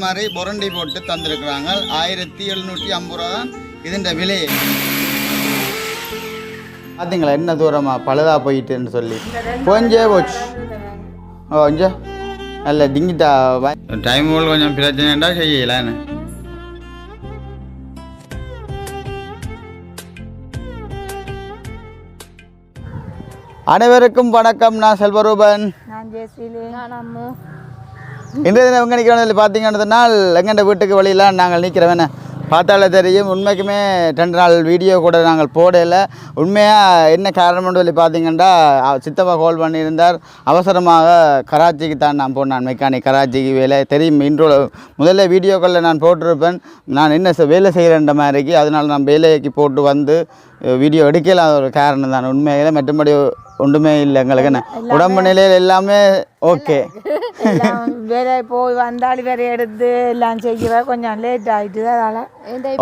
மாதிரி புரண்டி போட்டு தந்திருக்கிறாங்க. ஆயிரத்தி எழுநூற்றி ஐம்பது ரூபா தான் இதுன்ற விலை. பார்த்தீங்களா என்ன தூரமா? பழுதா போயிட்டுன்னு சொல்லி. கொஞ்சே போச்சு. ஓ கொஞ்சம் நல்ல டிங்கிட்டா டைம் கொஞ்சம் பிரச்சனைண்டா செய்யலான்னு அனைவருக்கும் வணக்கம். நான் செல்வரூபன். நான் ஜெயசீலு நான் அம்மு. இன்றைய தினம் எங்கே நிற்கிறோம் பார்த்தீங்கன்னு சொன்னால் எங்கண்ட வீட்டுக்கு வழியெல்லாம் நாங்கள் நிற்கிறவன பார்த்தாலே தெரியும். உண்மைக்குமே ரெண்டு நாள் வீடியோ கூட நாங்கள் போடல. உண்மையாக என்ன காரணம்னு சொல்லி பார்த்தீங்கன்னா சித்தப்பா கால் பண்ணியிருந்தார். அவசரமாக கராச்சிக்கு தான் நான் போனேன். மெக்கானிக் கராச்சிக்கு வேலை. தெரியும் இன்றோ முதல்ல வீடியோக்களில் நான் போட்டிருப்பேன். நான் என்ன வேலை செய்கிறேன்ற மாதிரிக்கு அதனால் நான் வேலைக்கு போட்டு வந்து வீடியோ எடுக்கலாம் ஒரு காரணம் தான். உண்மையில் மற்றபடி ஒன்றுமே இல்லை எங்களுக்கு என்ன உடம்பு நிலையில் எல்லாமே ஓகே. எல்லாம் வேலை போய் வந்தாலும் வேற எடுத்து எல்லாம் செய்கிற கொஞ்சம் லேட் ஆயிட்டு அதனால.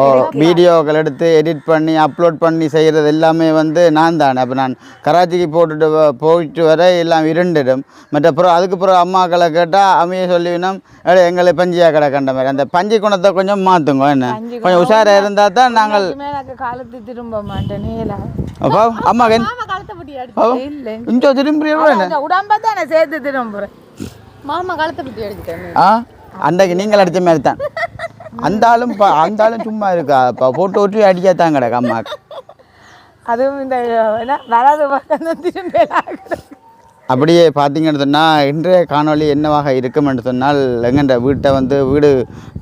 ஓ வீடியோக்கள் எடுத்து எடிட் பண்ணி அப்லோட் பண்ணி செய்கிறது எல்லாமே வந்து நான் தானே. அப்போ நான் கராச்சிக்கு போட்டுட்டு போயிட்டு வர எல்லாம் இருண்டிடும். மற்ற அப்புறம் அதுக்கப்புறம் அம்மாக்களை கேட்டால் அம்மையை சொல்லிவினோம் எங்களை பஞ்சியாக கடை கண்ட மாதிரி. அந்த பஞ்சு குணத்தை கொஞ்சம் மாற்றுங்க என்ன? கொஞ்சம் உஷாராக இருந்தால் தான் நாங்கள் காலத்து திரும்ப மாட்டேன் அப்பா அம்மா இல்லை இஞ்சோ திரும்பி என்ன? உடம்ப தானே சேர்த்து திரும்புறேன் மாமா காலத்தை பற்றி எடுத்துட்டேன் ஆ அன்றைக்கு நீங்கள் அடித்த மாதிரி தான். அந்த ஆளும் அந்த ஆளும் சும்மா இருக்கா? இப்போ போட்டு ஓட்டி அடிக்காதான் கிடக்கு அம்மாக்கு அதுவும் இந்த தான் திரும்ப அப்படியே பார்த்தீங்கன்னு சொன்னால் இன்றைய காணொளி என்னவாக இருக்கும் என்று சொன்னால் எங்கன்ற வீட்டை வந்து வீடு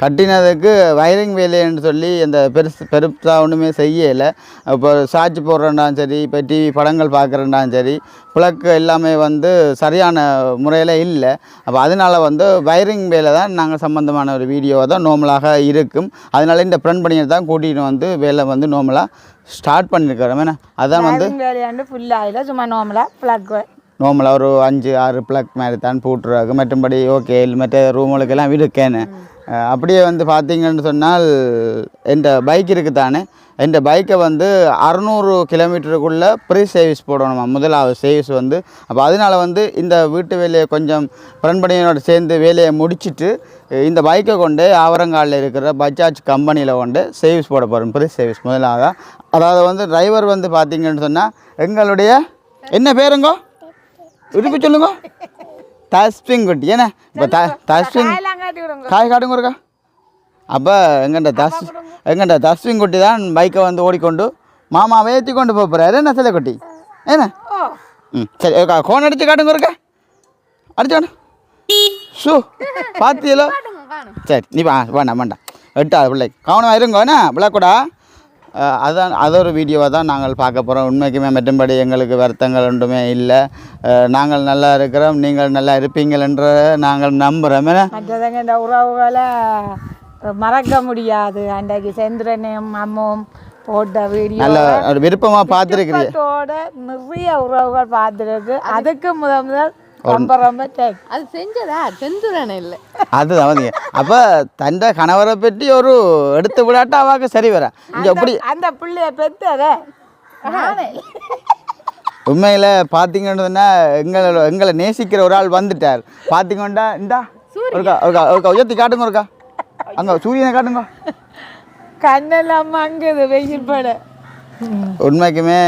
கட்டினதுக்கு வயரிங் வேலைன்னு சொல்லி அந்த பெருசு பெருசாக ஒன்றுமே செய்யலை. இப்போ சாட்சி போடுறேன்டாலும் சரி இப்போ டிவி படங்கள் பார்க்குறேன்டாலும் சரி பிளக்கு எல்லாமே வந்து சரியான முறையில் இல்லை. அப்போ அதனால் வந்து வயரிங் வேலை தான் நாங்கள் சம்மந்தமான ஒரு வீடியோ தான் நோமலாக இருக்கும். அதனால இந்த ஃப்ரெண்ட் பண்ணியை தான் கூட்டிகிட்டு வந்து வேலை வந்து நோமலாக ஸ்டார்ட் பண்ணியிருக்கிறோம் என்ன? அதான் வந்து வேலையாண்டு ஃபுல்லாக சும்மா நோமலாக பிளக்கு நார்மலாக ஒரு அஞ்சு ஆறு ப்ளக் மாதிரி தான் போட்டுருவாங்க. மற்றபடி ஓகே மற்ற ரூமுகளுக்கெல்லாம் இருக்கேன்னு அப்படியே வந்து பார்த்தீங்கன்னு சொன்னால் எந்த பைக் இருக்குது தானே எந்த பைக்கை வந்து அறநூறு கிலோமீட்டருக்குள்ளே ப்ரீ சர்வீஸ் போடணுமா? முதலாவது சர்வீஸ் வந்து. அப்போ அதனால வந்து இந்த வீட்டு வேலையை கொஞ்சம் பண்படியோட சேர்ந்து வேலையை முடிச்சுட்டு இந்த பைக்கை கொண்டு ஆவரங்காலில் இருக்கிற பஜாஜ் கம்பெனியில் கொண்டு சர்வீஸ் போட போகிறோம் ப்ரீ சர்வீஸ் முதலாக அதாவது வந்து டிரைவர் வந்து பார்த்தீங்கன்னு சொன்னால் எங்களுடைய என்ன பேருங்கோ? திருப்பி சொல்லுங்க. தஸ்பிங் குட்டி. ஏன்னா இப்போ த தஸ்பிங் காய் காட்டுங்க இருக்கா அப்போ எங்கண்ட தஸ் எங்கண்ட தஸ்பிங் குட்டி தான் பைக்கை வந்து ஓடிக்கொண்டு மாமாவை ஏற்றி கொண்டு போகிறாரு என்ன சில குட்டி? என்ன? ஓ. ம் சரி இருக்கா கோன் அடித்து காட்டுங்க இருக்கா அடிச்சு ஷூ பார்த்தியலோ சரி நீ வா வேண்டாம் வேண்டாம் எட்டாது பிள்ளை. கவனமாக இருங்க என்ன? விளக்கூடா. அஹ் அதான் அதொரு வீடியோவை தான் நாங்கள் பார்க்க போகிறோம் உண்மைக்குமே மற்றும்படி எங்களுக்கு வருத்தங்கள் ஒன்றுமே இல்லை. நாங்கள் நல்லா இருக்கிறோம் நீங்கள் நல்லா இருப்பீங்களென்ற நாங்கள் நம்புகிறோம் மற்றதுங்க இந்த உறவுகளை மறக்க முடியாது. அன்றைக்கு செந்திரனையும் அம்மும் போட்ட வீடியோ நல்ல விருப்பமாக பார்த்துருக்கிறீங்க நிறைய உறவுகள் பார்த்துருக்கு. அதுக்கு முதல் முதல் ரொம்ப ரொம்ப அது செஞ்சதா? இல்லை. அதுதான் வந்து அப்போ தந்த கணவரை பற்றி ஒரு எடுத்து விடாட்டா அவாக்கு சரி வர. இங்கே எப்படி அந்த பிள்ளைய நானே. உண்மையில் பார்த்தீங்கன்னு எங்களை எங்களை நேசிக்கிற ஒரு ஆள் வந்துட்டார். பார்த்தீங்கன்னா இந்தா. ஒருக்கா ஒருக்கா ஒருக்கா உயர்த்தி காட்டுங்க ஒருக்கா. அங்கே சூரியனை காட்டுங்க. கண்ணெல்லாம் மங்குது வெயில் பட உண்மைக்குமே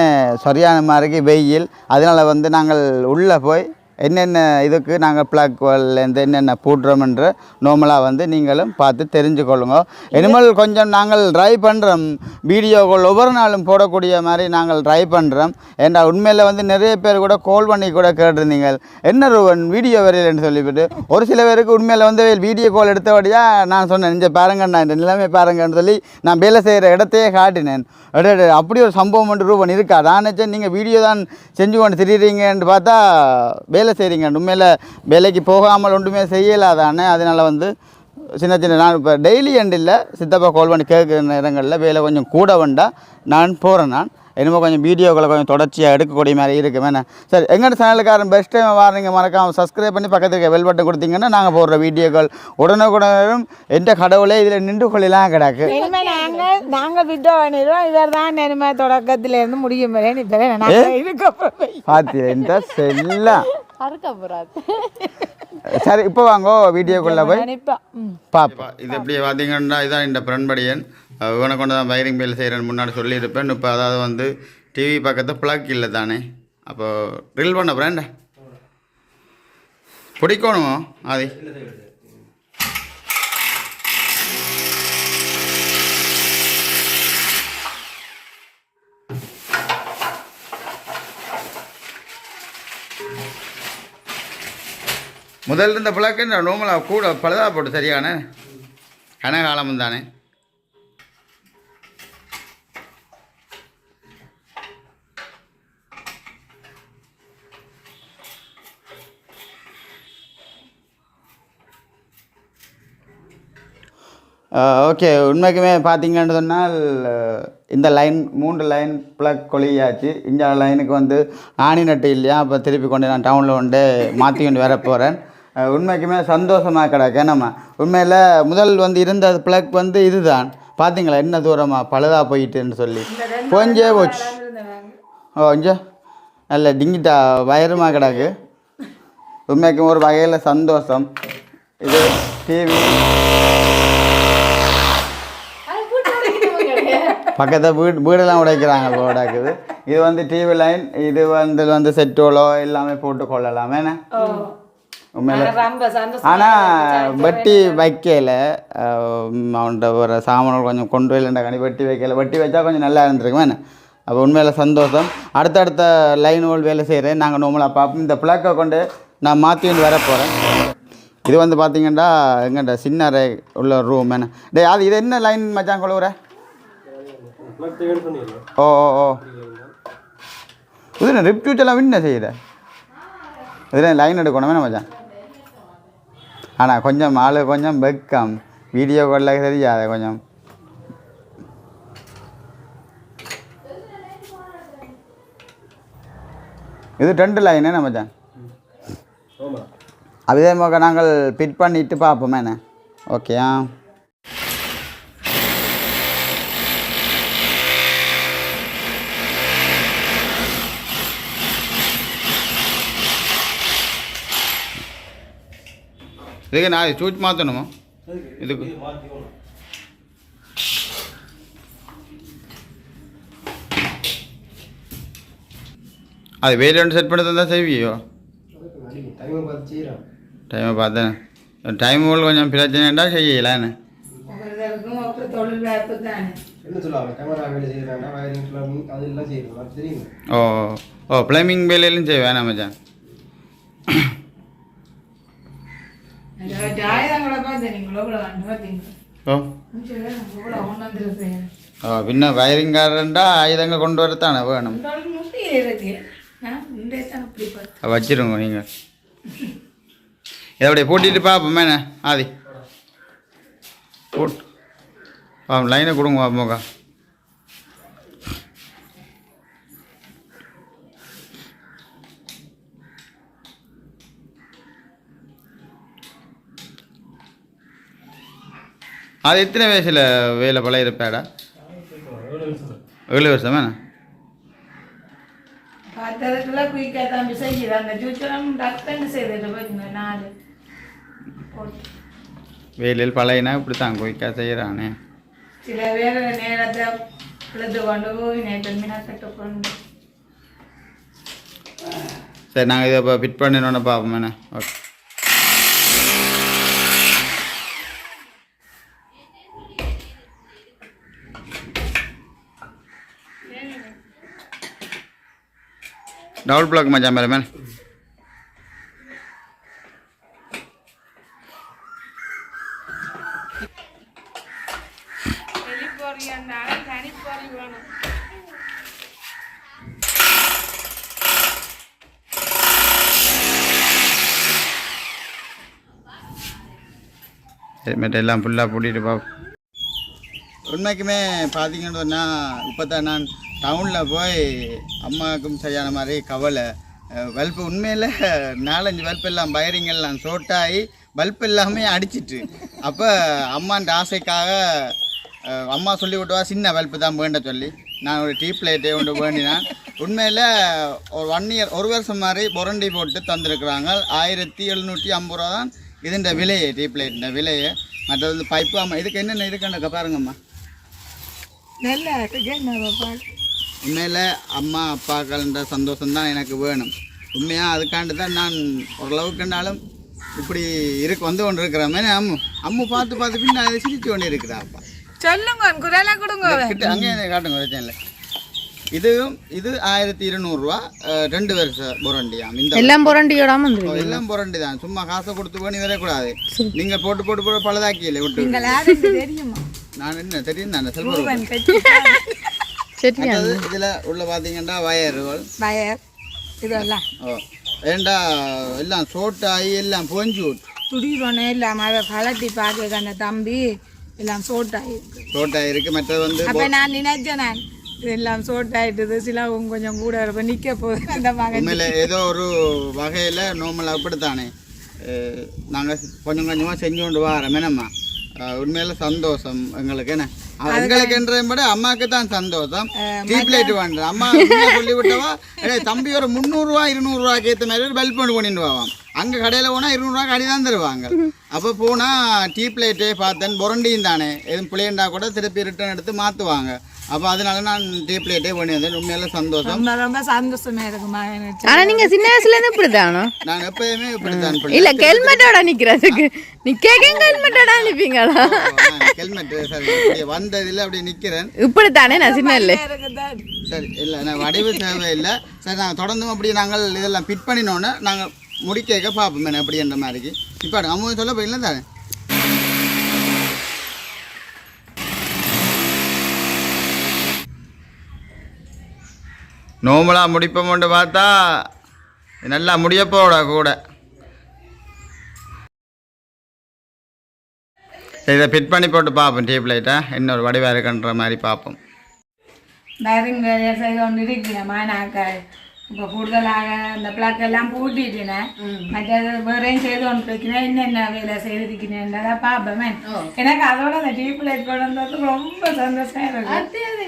சரியான மாதிரிக்கு வெயில். அதனால் வந்து நாங்கள் உள்ளே போய் என்னென்ன இதுக்கு நாங்கள் பிளாக் வால்லேருந்து என்னென்ன போடுறோம்ன்ற நார்மலாக வந்து நீங்களும் பார்த்து தெரிஞ்சுக்கொள்ளுங்க. இனிமேல் கொஞ்சம் நாங்கள் ட்ரை பண்ணுறோம் வீடியோக்கள் ஒவ்வொரு நாளும் போடக்கூடிய மாதிரி நாங்கள் ட்ரை பண்ணுறோம் ஏன்னா உண்மையில் வந்து நிறைய பேர் கூட கால் பண்ணி கூட கேட்டிருந்தீங்க. என்ன ரூபன் வீடியோ வரையிலன்னு சொல்லிவிட்டு ஒரு சில பேருக்கு உண்மையில் வந்து வீடியோ கால் எடுத்தபடியாக நான் சொன்னேன் இங்கே பாருங்கண்ணா இந்த நிலைமை பாருங்கன்னு சொல்லி நான் வேலை செய்கிற இடத்தையே காட்டினேன். அப்படி ஒரு சம்பவம் ரூபன் இருக்கா? நான் நினச்சேன் நீங்கள் வீடியோ தான் செஞ்சு கொண்டு திரியிறீங்கன்னு பார்த்தா வேலை செய்கிறீங்க உண்மையில் வேலைக்கு போகாமல் ஒன்றுமே செய்யலாதானே அதனால் வந்து சின்ன சின்ன நான் இப்போ டெய்லி எண்ட் இல்லை சித்தப்பா கால் பண்ணி கேட்குற நேரங்களில் வேலை கொஞ்சம் கூட வந்தா நான் போகிறேன் நான். என்னமோ கொஞ்சம் வீடியோக்களை கொஞ்சம் தொடர்ச்சியாக எடுக்கக்கூடிய மாதிரி இருக்கு வேணா சரி எங்கள் சேனலுக்காரன் பெஸ்ட் டைம் வாரீங்க மறக்காமல் சப்ஸ்கிரைப் பண்ணி பக்கத்துல இருக்க பெல் பட்டன் கொடுத்தீங்கன்னா நாங்கள் போடுற வீடியோக்கள் உடனுக்குடனும் எந்த கடவுளே இதில் நின்று கொள்ளலாம் கிடக்கு. நாங்கள் நாங்கள் விட்டோ பண்ணிடுவோம் இவர் தான் இனிமே தொடக்கத்துல இருந்து முடியும் வரை இப்போ பார்த்து இந்த செல்லாம் அறுக்க போறாது சரி இப்போ வாங்கோ வீடியோக்குள்ளே போய். பார்ப்போம் இது எப்படி பார்த்தீங்கன்னா இதான் இந்த பிரண்படியன் இவனை கொண்டு தான் வயரிங் பில் செய்கிறேன்னு முன்னாடி சொல்லியிருப்பேன். இப்போ அதாவது வந்து டிவி பக்கத்து ப்ளக் இல்லை தானே. அப்போ ட்ரில் பண்ண பிராண்ட பிடிக்கணுமோ அது முதல்ல இருந்த பிளாக்கு இந்த நோமலாக கூட பழுதாக போட்டு சரியான கனகாலமும் தானே. ஓகே உண்மைக்குமே பார்த்தீங்கன்னு சொன்னால் இந்த லைன் மூன்று லைன் ப்ளக் கொலியாச்சு இந்த லைனுக்கு வந்து ஆணி நட்டு இல்லையா? அப்போ திருப்பி கொண்டு நான் டவுனில் கொண்டு மாற்றி கொண்டு வர போகிறேன் உண்மைக்குமே சந்தோஷமாக கிடக்கு. நம்ம உண்மையில் முதல் வந்து இருந்த ப்ளக் வந்து இதுதான். பார்த்தீங்களா என்ன தூரமாக பழுதாக போயிட்டுன்னு சொல்லி. கொஞ்சே போச்சு. ஓ இஞ்சோ நல்ல டிங்கிட்டா வயருமா கிடக்கு. உண்மைக்கும் ஒரு வகையில் சந்தோஷம். இது டிவி பக்கத்தில் வீடு வீடெல்லாம் உடைக்கிறாங்க இப்போ உடைக்குது இது வந்து டிவி லைன் இது வந்து வந்து செட்டோலோ எல்லாமே போட்டு கொள்ளலாம் என்ன? உண்மையில ஆனால் வெட்டி வைக்கல. அவன்கிட்ட ஒரு சாமான்கள் கொஞ்சம் கொண்டு வரலண்டா கனி வெட்டி வைக்கல. வெட்டி வச்சா கொஞ்சம் நல்லா இருந்திருக்கும். என்ன? அப்போ உண்மையில் சந்தோஷம். அடுத்தடுத்த லைன் ஹோல் வேலை செய்கிறேன் நாங்கள் நோமலாக பார்ப்போம். இந்த பிளாக்கை கொண்டு நான் மாற்றி வந்து வர போகிறேன் இது வந்து பார்த்தீங்கன்னா எங்கள்கிட்ட சின்ன உள்ள ரூம் என்ன? டேய் அது இது என்ன லைன் மச்சான் கொழுவுற? ஓ ஓ ஓ. இது ரிப்டியூட் எல்லாம் என்ன செய்யுற இதில் லைன் எடுக்கணும்? மச்சான்? ஆனால் கொஞ்சம் ஆளு கொஞ்சம் வெக்கம். வீடியோ காலில் தெரியாது கொஞ்சம். இது ரெண்டு லைன் என்ன மச்சான்? அதே மாதிரி நாங்கள் பிட் பண்ணிட்டு பார்ப்போமே என்ன? ஓகேயா இதுக்கு நான் சூட் மாற்றணுமா இதுக்கு. அது வேறு ரெண்டு செட் பண்ணி தந்தால் செய்வியோ? டைமை பார்த்தேன் டைம் கொஞ்சம் பிரச்சனைண்டா செய்யலான்னு வேலை ஓ ஓ ப்ளம்பிங் வேலையிலும் செய்வேன் மச்சான் ஆயுதங்களை பார்த்து நீங்களோ கூட வந்து பின்ன வயரிங்காரண்டா கொண்டு வரத்தானே வேணும் வச்சிருங்க நீங்கள் இதை அப்படியே பூட்டிட்டு பார்ப்போமே என்ன ஆதி போட் லைனை கொடுங்க பாப்போக்கா அது எத்தனை வயசில் வேலை பழையிருப்பேடா ஏழு வருஷமா? பார்த்ததுக்குள்ள குயிக்காக தம்பி செய்யுது. அந்த ஜூச்சரம் டக்குன்னு செய்துட்டு போயிருங்க நாலு. போட்டு. வேலையில் பழையனா இப்படி தான் குயிக்காக செய்கிறானே சில பேர் நேரத்தை கொண்டு போய் நேற்று சரி நாங்கள் இதை இப்போ ஃபிட் பண்ணினோன்னு பார்ப்போம் ஓகே. டபுள் பிளாக் மச்சான் மேலே மேலே ஹெல்மெட் எல்லாம் ஃபுல்லாக பூட்டிட்டு பார்ப்போம் உண்மைக்குமே பார்த்தீங்கன்னு சொன்னால் இப்போ தான் நான் டவுனில் போய் அம்மாவுக்கும் சரியான மாதிரி கவலை. பல்பு உண்மையில் நாலஞ்சு பல்ப் எல்லாம் பயரிங்கெல்லாம் சோட்டாகி பல்ப் எல்லாமே அடிச்சிட்டு. அப்போ அம்மான்ற ஆசைக்காக அம்மா சொல்லி விட்டுவா சின்ன பல்ப்பு தான் வேண்ட சொல்லி. நான் ஒரு டீ லைட்டை கொண்டு வேண்டினேன். உண்மையில் ஒரு ஒன் இயர் ஒரு வருஷம் மாதிரி புரண்டி போட்டு தந்திருக்கிறாங்க. ஆயிரத்தி எழுநூற்றி ஐம்பது ரூபா தான் இதுன்ற விலையே டீ லைட்டின் விலையே. மற்றது வந்து பைப்பு ஆமாம் இதுக்கு என்னென்ன இருக்குன்னு பாருங்கம்மா. நல்லா இருக்கு என்ன உண்மையில் அம்மா அப்பாக்கள்ன்ற சந்தோஷம் தான் எனக்கு வேணும். உண்மையாக அதுக்காண்டு தான் நான் ஓரளவுக்குண்டாலும் இப்படி இருக்கு வந்து கொண்டு இருக்கிற மாதிரி அம்மு அம்மு பார்த்து பார்த்து பின்ன அதை சிரித்து கொண்டு இருக்கிறா அப்பா சொல்லுங்க குரலை கொடுங்க. கிட்ட அங்கே காட்டுங்க பிரச்சனை இதுவும் இது ஆயிரத்தி இருநூறுவா ரெண்டு வருஷம் புரண்டியாம். இந்த எல்லாம் புரண்டியோடாம எல்லாம் புரண்டி தான் சும்மா காசை கொடுத்து பண்ணி வரக்கூடாது. நீங்கள் போட்டு போட்டு போட்டு பழுதாக்கியில விட்டு. நான் என்ன தெரியும் தானே செல்வம் அடுத்தது இதில் உள்ள பார்த்தீங்கன்னா வயர்கள் பயர் இதெல்லாம் ஓ ஏண்டா எல்லாம் சோட்டாகி எல்லாம் பொஞ்சு விட்டு துடிரோனே இல்லாம அதை கலட்டி பார்க்க அந்த தம்பி எல்லாம் சோட்டாக மற்றது வந்து அப்ப நான் நினைச்சேன் நான் எல்லாம் சோட்டாயிட்டது சிலவும் கொஞ்சம் கூட இருப்ப நிக்க போகுது அந்த மகன் ஏதோ ஒரு வகையில் நார்மல் அப்படித்தானே நாங்கள் கொஞ்சம் கொஞ்சமாக செஞ்சு கொண்டு வரோம் என்னம்மா உண்மையில சந்தோஷம் எங்களுக்கு என்ன எங்களுக்கு என்றதை விட அம்மாவுக்கு தான் சந்தோஷம் டீப் லைட் வேண்டாம் அம்மா சொல்லி விட்டவா "ஏய், தம்பி ஒரு முந்நூறுரூவா இருநூறுவாக்கு ஏற்ற மாதிரி ஒரு பல்ப் ஒன்று கொண்டு வாவாம் அங்கே கடையில் போனால் இருநூறுவா கடை தான் தருவாங்க. அப்போ போனால் டீப் லைட்டே பார்த்தேன் புரண்டியும் தானே. எதுவும் பிள்ளைண்டா கூட திருப்பி ரிட்டர்ன் எடுத்து மாற்றுவாங்க அப்போ அதனால நான் டீப் லைட்டே பண்ணி வந்தேன் உண்மையில சந்தோஷம். ரொம்ப ரொம்ப சந்தோஷமா இருக்குமா எனக்கு ஆனா நீங்க சின்ன வயசுல இருந்து இப்படிதானோ நான் எப்பயுமே இப்படித்தான் பிள்ளை இல்ல ஹெல்மெட்டோட நிக்கிறதுக்கு. நிக்க ஹெல்மெட்டோட நிப்பீங்களா? ஹெல்மெட் சரி இப்படி வந்ததில் அப்படி நிற்கிறேன் இப்படித்தானே நான் சின்ன இல்ல சரி இல்லை நான் வடிவு தேவையில்லை. சரி நாங்கள் தொடர்ந்தும் அப்படி நாங்கள் இதெல்லாம் ஃபிட் பண்ணினோன்னே நாங்கள் முடிக்க பார்ப்போம் என்ன எப்படி என்ற மாதிரிக்கு. இப்போ அம்மா சொல்ல போயிடலாம் தானே? நோமலாக முடிப்போம்னு பார்த்தா நல்லா முடியப்போட கூட. இதை ஃபிட் பண்ணி போட்டு பார்ப்போம் டியூப் லைட்டை இன்னொரு வடிவாக இருக்குன்ற மாதிரி பார்ப்போம். டயரிங் செய்து கொண்டு இருக்கிறேன் மானாக்காய் இப்போ கூடுதலாக அந்த பிளாக் எல்லாம் பூட்டிட்டேன் மற்றது வேறையும் செய்து கொண்டு இருக்கிறேன் என்னென்ன வேலை செய்திருக்கிறேன்றதை பார்ப்பேன் எனக்கு அதோட அந்த டீப் லைட் கொண்டு ரொம்ப சந்தோஷம் இருக்கு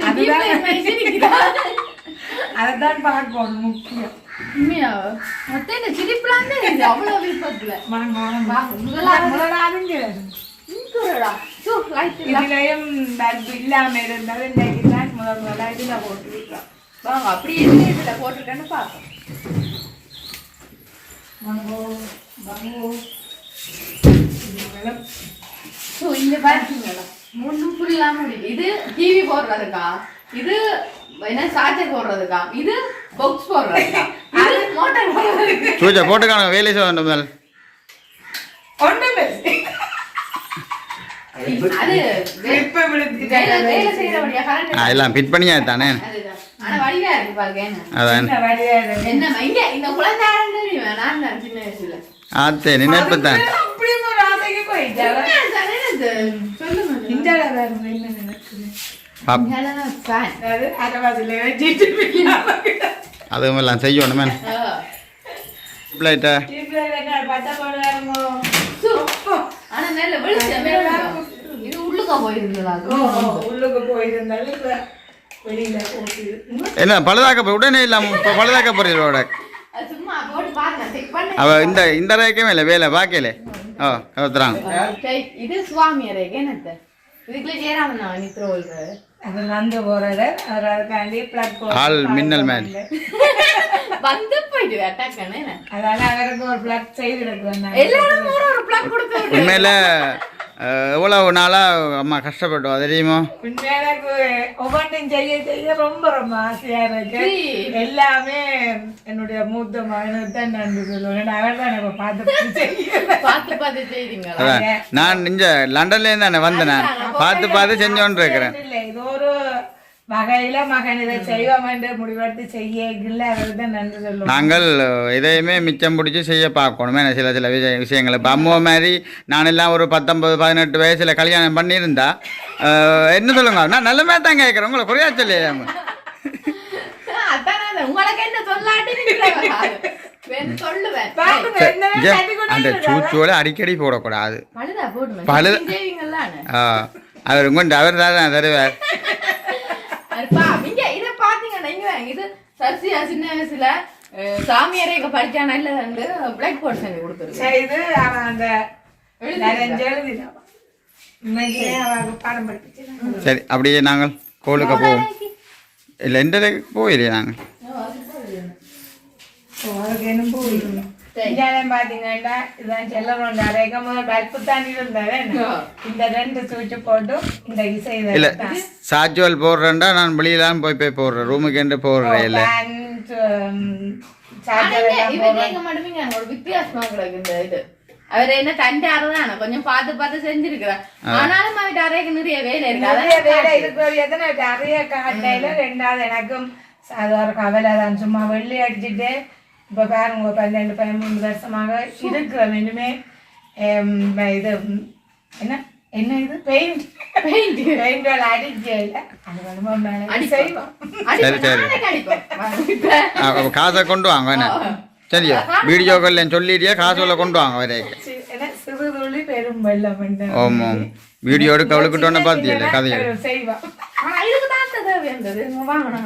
அதுதான் அதைத்தான் பார்க்கணும் முக்கியம் இதுலயும் இல்லாம இருந்தது இன்னைக்கு தான் முதல் முதலா இதுல போட்டுருக்கோம் வாங்க அப்படியே இதுல போட்டிருக்கேன்னு இதுங்களும் ஸோ இந்த பார்த்தீங்களா ஒன்றும் முடியுது இது டிவி போடுறதுக்கா? இது என்ன சார்ஜர் போடுறதுக்கா? இது பாக்ஸ் போடுறதுக்கா? இது மோட்டார் போடுறதுக்கு. சூச்சா போட்டுக்கான வேலை செய்ய வேண்டும் முதல் ஒண்ணுமே அது வேலை செய்யறபடியா எல்லாம் ஃபிட் பண்ணியா தானே? அதுதான். ஆத்தே நினைப்பு தான். அதுவும் எல்லாம் செய்யணுமே. உள்ளுக்க போயிருந்ததா? உள்ளுக்கு போயிருந்தாலும் என்ன பழுதாக்க உடனே இல்லாம இப்போ பழுதாக்க போறீங்களோட அது சும்மா போட்டு பாருங்க செக் பண்ணு. அவ இந்த இந்த ரேக்கமே இல்லை வேலை பார்க்கல ஓ கவுத்துறாங்க இது சுவாமி அறைக்கு என்னத்த இதுக்குள்ள சேராம நான் நித்ரோல் அது வந்து போறது அவர் அதுக்காண்டி பிளக் ஆள் மின்னல் மேன் வந்து. போயிட்டு அட்டாக்கானே அதனால அவருக்கு ஒரு பிளக் செய்து எல்லாரும் ஒரு ஒரு பிளாக் கொடுக்க உண்மையில் எவ்வளவு நாளாக அம்மா கஷ்டப்பட்டோம். அது தெரியுமோ? எனக்கு ஒவ்வொன்றையும் செய்ய செய்ய ரொம்ப ரொம்ப ஆசையா இருக்கு. எல்லாமே என்னுடைய மூத்த மகனுக்கு தான் நன்றி சொல்லுவேன். அவர் தான் எனக்கு பார்த்து பார்த்து பார்த்து செய்றீங்களா? அதான் நான் இங்க லண்டன்லேருந்து தானே வந்தேன் நான். பார்த்து பார்த்து செஞ்சோன்னு இருக்கிறேன். இல்லை. இது ஒரு வகையில மகன் இதை செய்வோம் என்று முடிவெடுத்து செய்ய இல்லை அவருக்கு தான் நன்றி சொல்லுவோம். நாங்கள் இதையுமே மிச்சம் பிடிச்சி செய்ய பார்க்கணும். சில சில விஷய விஷயங்கள். இப்போ அம்மா மாதிரி நானெல்லாம் ஒரு பத்தொம்பது பதினெட்டு வயசில் கல்யாணம் பண்ணியிருந்தா என்ன சொல்லுங்க? நான் நல்ல மாதிரி தான் கேட்குறேன். உங்களை குறையா சொல்லியா உங்களுக்கு என்ன சொல்லாட்டி கொண்டு அந்த சூச்சோட அடிக்கடி போடக்கூடாது. பழுதா அவர் உங்கள்கிட்ட அவர் தான் தருவார். அப்பா நீங்க இத பாத்தீங்கன்னா இங்க வாங்க. இது சசியா சின்ன வயசுல சாமியாரே இங்க படிச்சானா இல்ல வந்து பிளாக் போர்ட் செஞ்சு கொடுத்துருக்கு. செய்து அவன் அந்த சரி. அப்படியே நாங்கள் கோளுக்கு போவோம். இல்லை எந்த போயிலையே நாங்கள்? அதுக்கு என்ன போயிடும் இந்தியாவிலும் பாத்தீங்கன்னா இதான் செல்லணும் அரைக்க முதல் பல்பு தான் இருந்தாரு இந்த ரெண்டு சுவிட்ச் போட்டு இந்த இசை இல்லை சாஜுவல் போடுறேன்டா நான் வெளியெல்லாம் போய் போய் போடுறேன் ரூமுக்கு என்று போடுறேன் இல்லை சார்ஜர் இவன் கேட்க மாட்டேங்க ஒரு வித்தியாசமா கிடக்கு இந்த இது அவர் என்ன தண்டை அறதான கொஞ்சம் பார்த்து பார்த்து செஞ்சிருக்கிறார் ஆனாலும் அவர்கிட்ட அறைக்கு நிறைய வேலை இருக்கு நிறைய அதான் வேலை இதுக்கு ஒரு எத்தனை நிறைய காட்டையில ரெண்டாவது எனக்கும் அது ஒரு கவலை தான் சும்மா வெள்ளி அடிச்சுட்டு இப்ப பாருங்க பன்னெண்டு பதிமூணு வருஷமாக இருக்கிறோம் இனிமே ஹம், இது என்ன என்ன இது பெயிண்ட் பெயிண்ட் பெயிண்ட் அடிக்க இல்லை அது வேணுமா மேலே செய்வோம் சரி, சரி. காசை கொண்டு வாங்க என்ன சரியா வீடியோ கால் சொல்லிட்டியா காசுல கொண்டு வாங்க வரைக்கும் சி- என்ன சிறு துளி பெரும் வெள்ளம் ஆமாம் வீடியோ எடுக்க அவளுக்கிட்டோன்னு பார்த்தியல கதையை செய்வோம் ஆனா இதுக்கு தான் தேவை இருந்தது இங்க வாங்க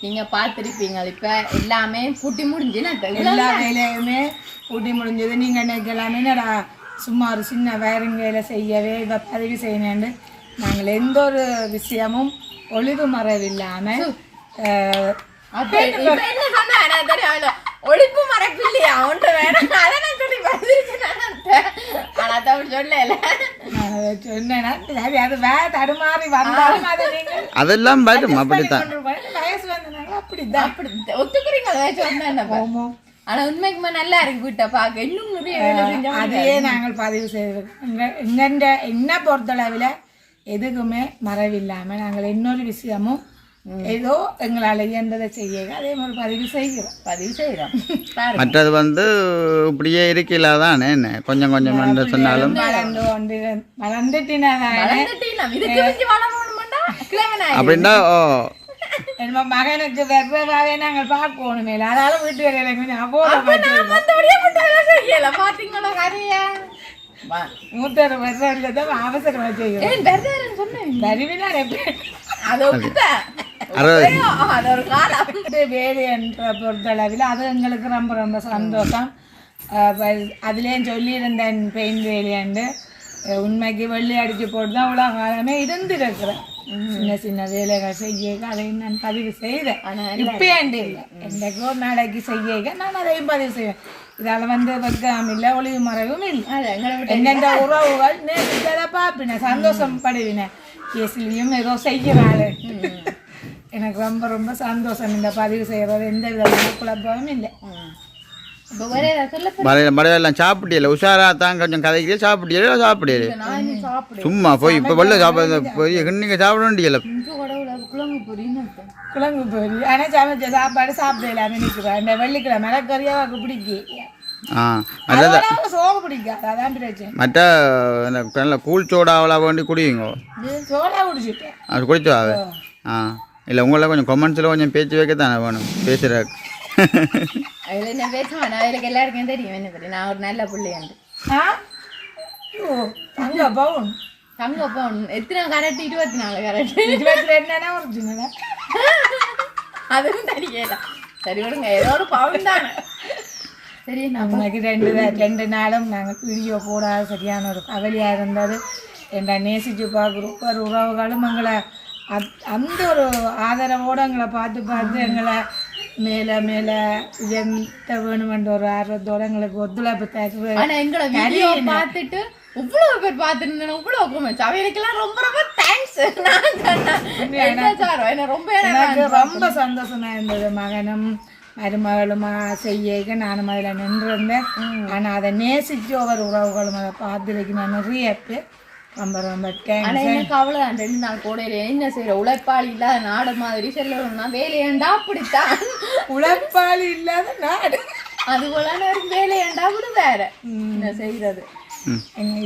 நாங்க பார்த்துருப்பீங்க இப்ப. எல்லாமே பூட்டி முடிஞ்சு நான் எல்லா வேலையுமே கூட்டி முடிஞ்சது. நீங்க நினைக்கலாம் என்னடா சும்மா ஒரு சின்ன வயரிங் வேலை செய்யவே இதை பதிவு செய்யணுண்டு நாங்கள் எந்த ஒரு விஷயமும் ஒளிவு மறைவில்லாம ஒழிப்பு மறைப்பு இல்லையா அவன்கிட்ட வேணும் அதை நான் சொல்லி பதிலிருக்கேன் அதை சொல்லல அதை அது வேற தடுமாறி வந்தாலும் அதை நீங்கள் அதெல்லாம் வரும் அப்படித்தான் வயசு வந்தனால அப்படிதான் அப்படி ஒத்துக்கிறீங்க ஆமாம். ஆனா உண்மைக்குமே நல்லா இருக்கு வீட்டை பார்க்க இன்னும் நிறைய அதையே நாங்கள் பதிவு செய்திருக்கோம் எங்கெண்ட என்ன பொறுத்தளவில் எதுக்குமே மறைவில்லாமல் நாங்கள் இன்னொரு விஷயமும் ஏதோ எங்களால் இயன்றதை செய்ய அதே மாதிரி பதிவு செய்கிறோம் பதிவு பாருங்க மற்றது வந்து இப்படியே இருக்கல தானே என்ன கொஞ்சம் கொஞ்சம் என்று சொன்னாலும் வளர்ந்து கொண்டு கிழவனாய் அப்படின்னா ஓ நம்ம மகனுக்கு வெவ்வேறாவே நாங்கள் பார்க்கணுமே அதனால வீட்டு வேலைக்கு நான் போட மாட்டேன் மத்தபடியே மட்டும் வேலை செய்யல பாத்தீங்களா கரையா மூத்தர் வெவ்வேறில் தான் செய்கிறோம் ஏன் பெருசாருன்னு சொன்னேன் தருவினா எப்படி அது அது ஒரு காலம் வேலை என்ற பொறுத்தளவில் அது எங்களுக்கு ரொம்ப ரொம்ப சந்தோஷம். அதுலேயும் சொல்லியிருந்தேன் பெயின் வேலையாண்டு உண்மைக்கு வெள்ளி அடிச்சு போட்டு தான் இவ்வளோ காலமே இருந்திருக்கிறேன். சின்ன சின்ன வேலைகள் செய்ய அதையும் நான் பதிவு செய்தேன். இப்பேண்டு இல்லை. என்றைக்கோ நாளைக்கு செய்ய நான் அதையும் பதிவு செய்வேன். இதால் வந்து வெக்கம் இல்லை ஒளிவு மறைவும் இல்லை. அது எங்கெந்த உறவுகள் நேசித்ததை பார்ப்பினேன் சந்தோஷப்படுவினேன் கேஸ்லையும் ஏதோ செய்கிறாள் எனக்கு ரொம்ப ரொம்ப சந்தோஷம் இந்த பதிவு செய்கிறது எந்த விதமான குழப்பமும் இல்லை. மழையெல்லாம் சாப்பிட்டியல உஷாரா தான் கொஞ்சம் கதைக்கிறே சாப்பிட்டியல சாப்பிடியல நான் இன்னும் சாப்பிடு சும்மா போய் இப்போ வெள்ள சாப்பிட போய் நீங்கள் சாப்பிட வேண்டியல குழம்பு பொரி. ஆனால் சமைச்ச சாப்பாடு சாப்பிடலாமே நிற்கிறோம் இந்த வெள்ளிக்கிழமை பிடிக்கும் ஆ மற்ற நல்ல கூழ் சோடாவெல்லாம் வேண்டி குடிச்சிட்டேன். அது குடிச்சு வாங்க ஆ. இல்லை உங்களை கொஞ்சம் கொமெண்ட்ஸில் கொஞ்சம் பேச்சு வைக்க தானே வேணும்? பேசுகிறக்கு அதில் என்ன பேசுவேன்? அதுக்கு எல்லாருக்கும் தெரியும் என்ன தெரியும் நான் ஒரு நல்ல பிள்ளையாண்டு ஆ? ஓ அங்கே பவுன். தங்க போகணும் எத்தனை கரெக்ட் இருபத்தி நாலு கரெக்ட் இருபத்தி ரெண்டுனா ஒரிஜினலா அதுவும் தெரியல சரி விடுங்க ஏதோ ஒரு பவுன் தானே. சரி நான் அன்னைக்கு ரெண்டு ரெண்டு நாளும் நாங்கள் வீடியோ போடாத சரியான ஒரு கவலையாக இருந்தது. எங்களை நேசித்து பார்க்குற ஒரு உறவுகளும் எங்களை அத்- அந்த ஒரு ஆதரவோடு எங்களை பார்த்து பார்த்து எங்களை மேலே மேலே உயர்த்த வேணுமென்ற ஒரு ஆர்வத்தோடு எங்களுக்கு ஒத்துழைப்பு ஆனா எங்களை வீடியோ பார்த்துட்டு இவ்வளவு பேர் பார்த்துருந்தேன் இவ்வளவு comments. அவைகளுக்கெல்லாம் ரொம்ப ரொம்ப தேங்க்ஸ் நான் ரொம்ப எனக்கு ரொம்ப சந்தோஷமா இருந்தது மகனும் மருமகளுமா செய்ய நானும் அதில் நின்றுருந்தேன். ஆனால் அதை நேசிச்சு ஒவ்வொரு உறவுகளும் அதை பார்த்துருக்கு நான் நிறைய பேர் ரொம்ப ரொம்ப ஆனா எனக்கு அவ்வளவுதான். ரெண்டு நாள் கோடையில என்ன செய்யற உழைப்பாளி இல்லாத நாடு மாதிரி செல்லணும்னா வேலையாண்டா அப்படித்தான். உழைப்பாளி இல்லாத நாடு. அது போல வேலையாண்டா அப்படி வேற. என்ன செய்யறது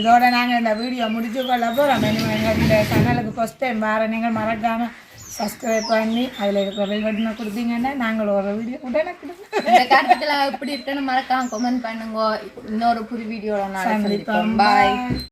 இதோட நாங்கள் இந்த வீடியோ முடிச்சு கொள்ள போகிறோம் எங்கள் இந்த சேனலுக்கு ஃபஸ்ட் டைம் வர நீங்கள் மறக்காமல் சப்ஸ்கிரைப் பண்ணி அதில் இருக்கிற பெல் பட்டனை கொடுத்தீங்கன்னா நாங்கள் ஒரு வீடியோ உடனே இந்த கருத்துக்களை எப்படி இருக்குன்னு மறக்காம கமெண்ட் பண்ணுங்க. இன்னொரு புது வீடியோல நான் பாய்